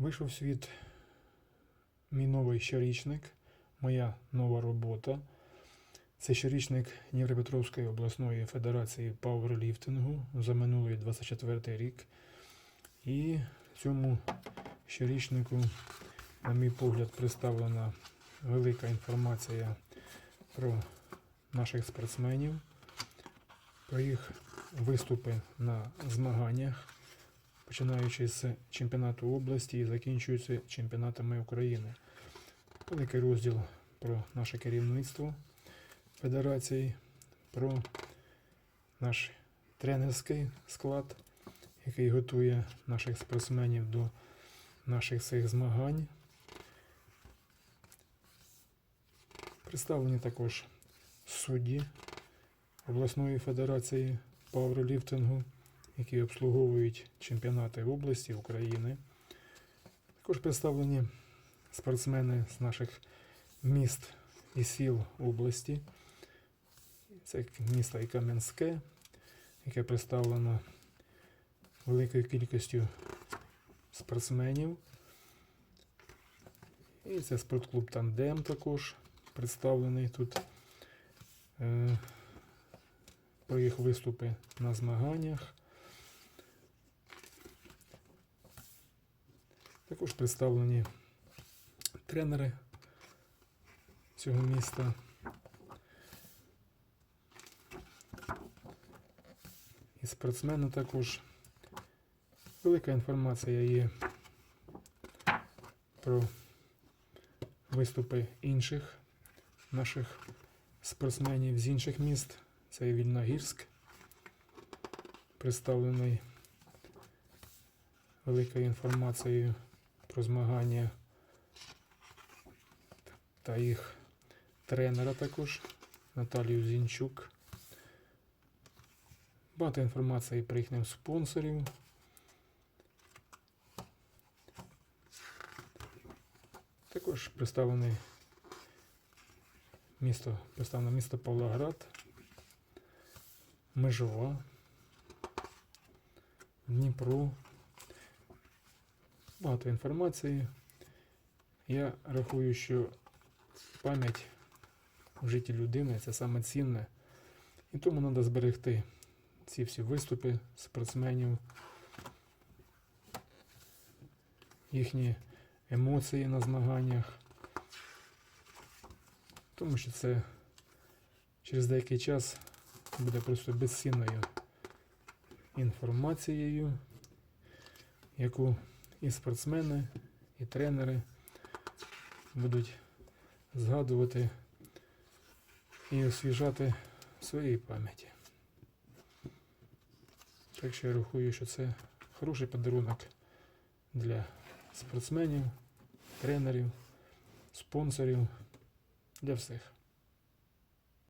Вийшов в світ мій новий щорічник, моя нова робота. Це щорічник Дніпропетровської обласної федерації пауерліфтингу за минулий 24 рік. І цьому щорічнику, на мій погляд, представлена велика інформація про наших спортсменів, про їх виступи на змаганнях, починаючи з чемпіонату області і закінчуючи чемпіонатами України. Великий розділ про наше керівництво федерації, про наш тренерський склад, який готує наших спортсменів до наших цих змагань. Представлені також судді обласної федерації пауерліфтингу, які обслуговують чемпіонати області України. Також представлені спортсмени з наших міст і сіл області. Це місто і Кам'янське, яке представлено великою кількістю спортсменів. І це спортклуб Тандем також представлений тут. Е, про їх виступи на змаганнях. Також представлені тренери цього міста. І спортсмени також. Велика інформація є про виступи інших наших спортсменів з інших міст. Це Вільногірськ, представлений великою інформацією про змагання та їх тренера також Наталію Зінчук. Багато інформації про їхніх спонсорів. Також представлений місто, представлено місто Павлоград, Межова, Дніпро. Багато інформації. Я рахую, що пам'ять в житті людини це саме цінне. І тому треба зберегти ці всі виступи спортсменів, їхні емоції на змаганнях. Тому що це через деякий час буде просто безцінною інформацією, яку і спортсмени, і тренери будуть згадувати і освіжати в своїй пам'яті. Так що я рахую, що це хороший подарунок для спортсменів, тренерів, спонсорів, для всіх.